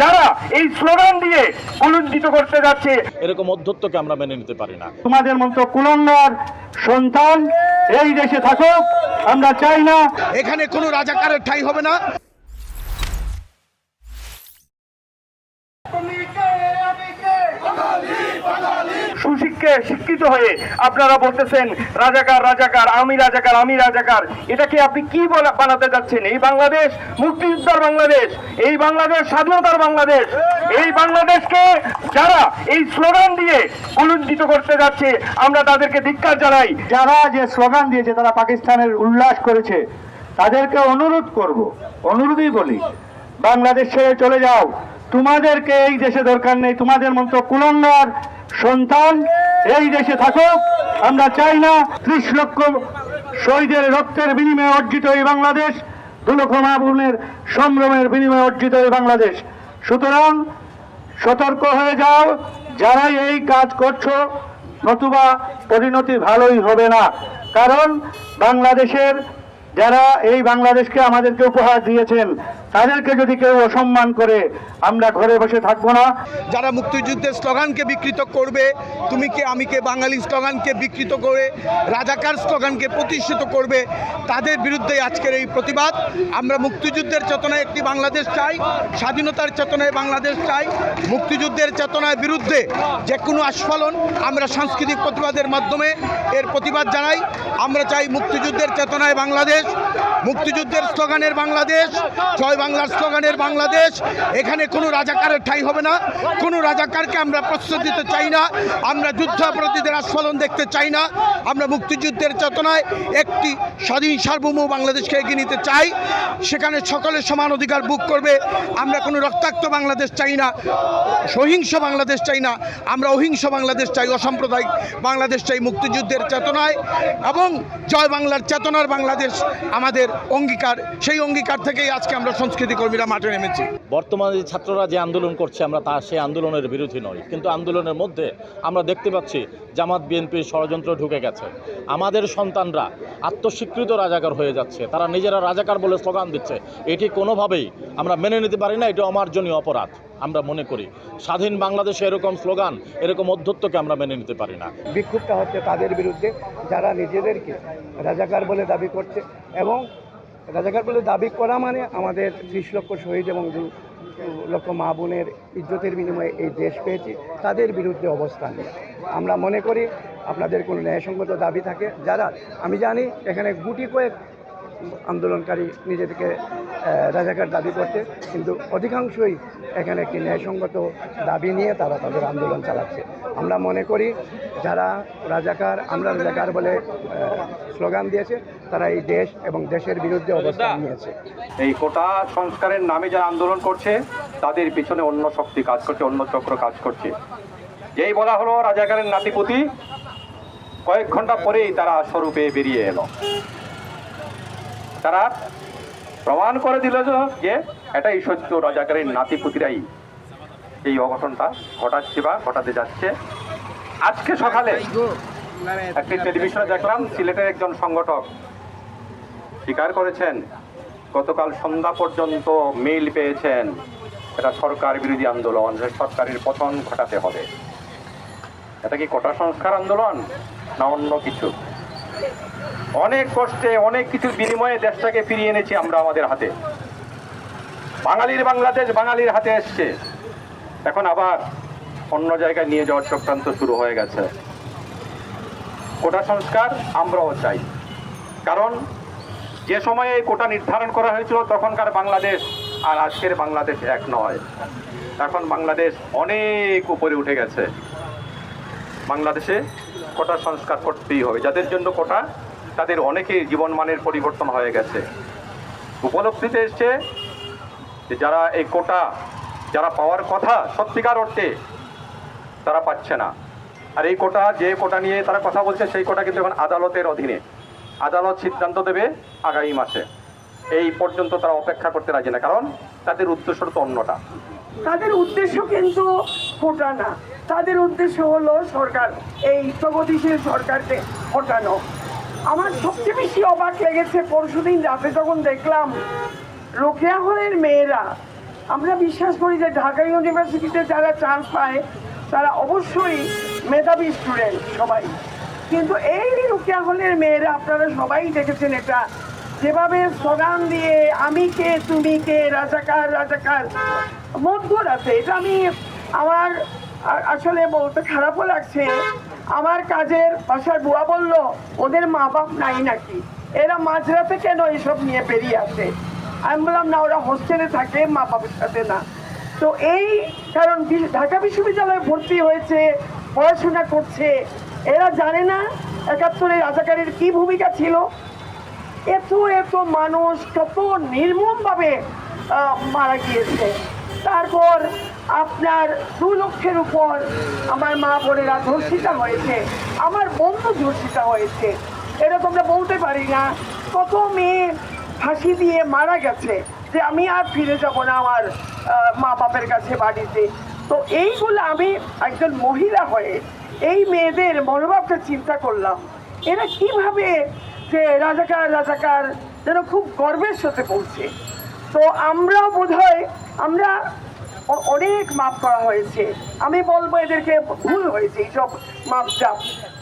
যারা এই স্লোগান দিয়ে কুলুঞ্জিত করতে যাচ্ছে এরকম অধ্যত্বকে আমরা মেনে নিতে পারি না। তোমাদের মতো কুলঙ্গার সন্তান এই দেশে থাকুক আমরা চাই না। এখানে কোনো রাজাকারের ঠাই হবে না। সুশিক্ষে শিক্ষিত হয়ে আপনারা বলতেছেন, রাজাকার রাজাকার, আমি রাজাকার আমি রাজাকার। এটাকে আপনি কি বানাতে যাচ্ছেন? এই বাংলাদেশ, মুক্তিযোদ্ধার বাংলাদেশ, এই বাংলাদেশ, স্বাধীনতার বাংলাদেশ, এই বাংলাদেশকে যারা এই স্লোগান দিয়ে কুলুঞ্জিত করতে যাচ্ছে, আমরা তাদেরকে ধিক্কার জানাই। যারা যে স্লোগান দিয়েছে, তারা পাকিস্তানের উল্লাস করেছে, তাদেরকে অনুরোধ করব, অনুরোধই বলি, বাংলাদেশ ছেড়ে চলে যাও। তোমাদেরকে এই দেশে দরকার নেই, তোমাদের মতো কুলঙ্গার সন্তান এই দেশে থাকুক, আমরা চাই না ত্রিশ লক্ষ শহীদের রক্তের বিনিময়ে অর্জিত এই বাংলাদেশ, দু লক্ষ মাহবুবের সম্ভ্রমের বিনিময়ে অর্জিত এই বাংলাদেশ। সুতরাং সতর্ক হয়ে যাও, যারাই এই কাজ করছ, নতুবা পরিণতি ভালোই হবে না। কারণ বাংলাদেশের যারা এই বাংলাদেশকে আমাদেরকে উপহার দিয়েছেন, তাদেরকে যদি কেউ অসম্মান করে, আমরা ঘরে বসে থাকব না। যারা মুক্তিযুদ্ধের স্লোগানকে বিকৃত করবে, তুমি কে, আমি কে, বাঙালি স্লোগানকে বিকৃত করে, রাজাকার স্লোগানকে প্রতিষ্ঠিত করবে, তাদের বিরুদ্ধে আজকের এই প্রতিবাদ। আমরা মুক্তিযুদ্ধের চেতনায় একটি বাংলাদেশ চাই, স্বাধীনতার চেতনায় বাংলাদেশ চাই। মুক্তিযুদ্ধের চেতনার বিরুদ্ধে যে কোনো আস্ফালন আমরা সাংস্কৃতিক প্রতিবাদের মাধ্যমে এর প্রতিবাদ জানাই। আমরা চাই মুক্তিযুদ্ধের চেতনায় বাংলাদেশ। মুক্তিযুদ্ধের স্লোগানের বাংলাদেশ, জয় বাংলার স্লোগানের বাংলাদেশ। এখানে কোনো রাজাকারের ঠাই হবে না, কোনো রাজাকারকে আমরা প্রশ্রয় দিতে চাই না, আমরা যুদ্ধাপরাধীদের আস্ফলন দেখতে চাই না, আমরা মুক্তিযুদ্ধের চেতনায় একটি স্বাধীন সার্বভৌম বাংলাদেশকে এগিয়ে নিতে চাই। সেখানে সকলের সমান অধিকার বুক করবে, আমরা কোনো রক্তাক্ত বাংলাদেশ চাই না, সহিংস বাংলাদেশ চাই না, আমরা অহিংস বাংলাদেশ চাই, অসাম্প্রদায়িক বাংলাদেশ চাই মুক্তিযুদ্ধের চেতনায় এবং জয় বাংলার চেতনার বাংলাদেশ আমাদের অঙ্গীকার, সেই অঙ্গীকার থেকেই আজকে আমরা সংস্কৃতি কর্মীরা মাঠে নেমেছি। বর্তমানে যে ছাত্ররা যে আন্দোলন করছে আমরা তা সেই আন্দোলনের বিরোধী নই, কিন্তু আন্দোলনের মধ্যে আমরা দেখতে পাচ্ছি জামাত বিএনপির ষড়যন্ত্র ঢুকে গেছে। আমাদের সন্তানরা আত্মস্বীকৃত রাজাকার হয়ে যাচ্ছে, তারা নিজেরা রাজাকার বলে স্লোগান দিচ্ছে। এটি কোনোভাবেই আমরা মেনে নিতে পারি না, এটি অমার্জনীয় অপরাধ। আমরা মনে করি স্বাধীন বাংলাদেশে এরকম স্লোগান, এরকম অধ্যত্বকে আমরা মেনে নিতে পারি না বিক্ষুব্ধ হচ্ছে তাদের বিরুদ্ধে, যারা নিজেদেরকে রাজাকার বলে দাবি করছে এবং রাজাকার বলে দাবি করা মানে আমাদের ত্রিশ লক্ষ শহীদ এবং দু লক্ষ মা বোনের ইজ্জতের বিনিময়ে এই দেশ পেয়েছি, তাদের বিরুদ্ধে অবস্থান। আমরা মনে করি আপনাদের কোনো ন্যায়সঙ্গত দাবি থাকে, যারা, আমি জানি এখানে গুটি কয়েক আন্দোলনকারী নিজেদেরকে রাজাকার দাবি করতে কিন্তু অধিকাংশই এখানে একটি ন্যায়সঙ্গত দাবি নিয়ে তারা তাদের আন্দোলন চালাচ্ছে। আমরা মনে করি যারা রাজাকার, আমরা রাজাকার বলে স্লোগান দিয়েছে, তারা এই দেশ এবং দেশের বিরুদ্ধে অবস্থান নিয়েছে। এই কোটা সংস্কারের নামে যারা আন্দোলন করছে, তাদের পিছনে অন্য শক্তি কাজ করছে, অন্য চক্র কাজ করছে। যেই বলা হলো রাজাকারের নাতিপতি। কয়েক ঘণ্টা পরেই তারা স্বরূপে বেরিয়ে এলো। তারা প্রমাণ করে দিল যে এটাই সত্য রাজাকারের নাতিপুতিরাই। এই অঘটনটা ঘটাচ্ছে বা ঘটাতে যাচ্ছে। আজকে সকালে একটি টেলিভিশনে দেখলাম, সিলেটের একজন সংগঠক স্বীকার করেছেন, গতকাল সন্ধ্যা পর্যন্ত মেইল পেয়েছেন, এটা সরকার বিরোধী আন্দোলন সরকারের পতন ঘটাতে হবে। এটা কি কোটা সংস্কার আন্দোলন না অন্য কিছু? অনেক কষ্টে, অনেক কিছুর বিনিময়ে দেশটাকে ফিরিয়ে এনেছি আমরা আমাদের হাতে। বাঙালির বাংলাদেশ বাঙালির হাতে এসছে। এখন আবার অন্য জায়গায় নিয়ে যাওয়ার চক্রান্ত শুরু হয়ে গেছে। কোটা সংস্কার আমরাও চাই। কারণ যে সময়ে এই কোটা নির্ধারণ করা হয়েছিল, তখনকার বাংলাদেশ আর আজকের বাংলাদেশ এক নয়। এখন বাংলাদেশ অনেক উপরে উঠে গেছে। বাংলাদেশে কোটা সংস্কার করতেই হবে। যাদের জন্য কোটা, তাদের অনেকেই জীবনমানের পরিবর্তন হয়ে গেছে। উপলব্ধিতে এসছে যে যারা এই কোটা, যারা পাওয়ার কথা সত্যিকার অর্থে তারা পাচ্ছে না। আর এই কোটা, যে কোটা নিয়ে তারা কথা বলছে, সেই কোটা কিন্তু এখন আদালতের অধীনে। আদালত সিদ্ধান্ত দেবে আগামী মাসে। এই পর্যন্ত তারা অপেক্ষা করতে রাজি না, কারণ তাদের উদ্দেশ্য তো অন্যটা। তাদের উদ্দেশ্য কিন্তু কোটা না। তাদের উদ্দেশ্য হলো সরকার, এই প্রগতিশীল সরকারকে হটানো। আমার সবচেয়ে বেশি অবাক লেগেছে পরশুদিন রাতে যখন দেখলাম রোকেয়া হলের মেয়েরা, আমরা বিশ্বাস করি যে ঢাকা ইউনিভার্সিটিতে যারা চান্স পায়, তারা অবশ্যই মেধাবী স্টুডেন্ট সবাই। কিন্তু এই রুকিয়া হলের মেয়েরা, আপনারা সবাই দেখেছেন এটা, যেভাবে স্লোগান দিয়ে, আমি কে, তুমি কে, রাজাকার রাজাকার। মধ্যরাতে, এটা আমি আমার আসলে বলতে খারাপও লাগছে। আমার কাজের বাসার বুয়া বলল, ওদের মা বাপ নাই নাকি? এরা মাঝরাতে কেন এসব নিয়ে বেরিয়ে আসে? আমি বললাম, না, ওরা হোস্টেলে থাকে, মা বাবার সাথে না। তো এই কারণ ঢাকা বিশ্ববিদ্যালয়ে ভর্তি হয়েছে, পড়াশোনা করছে, এরা জানে না একাত্তরে রাজাকারের কি ভূমিকা ছিল। এত এত মানুষ কত নির্মমভাবে মারা গিয়েছে। তারপর আপনার দু লক্ষের উপর আমার মা বোনেরা ধর্ষিতা হয়েছে, আমার বন্ধু ধর্ষিতা হয়েছে। এটা তোমরা বলতে পারি না। কত মেয়ে ফাঁসি দিয়ে মারা গেছে যে আমি আর ফিরে যাব না আমার মা বাপের কাছে বাড়িতে। তো এইগুলো আমি একজন মহিলা হয়ে এই মেয়েদের মনোভাবটা চিন্তা করলাম। এরা কীভাবে যে রাজাকার রাজাকার যেন খুব গর্বের সাথে বলছে। তো আমরাও বোধ আমরা অনেক মাপ করা হয়েছে। আমি বলব এদেরকে ভুল হয়েছে, এইসব মাপ চাপ।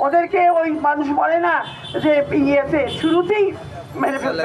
ওদেরকে ওই মানুষ বলে না যে ইয়েতে, শুরুতেই মেরে ফেলতে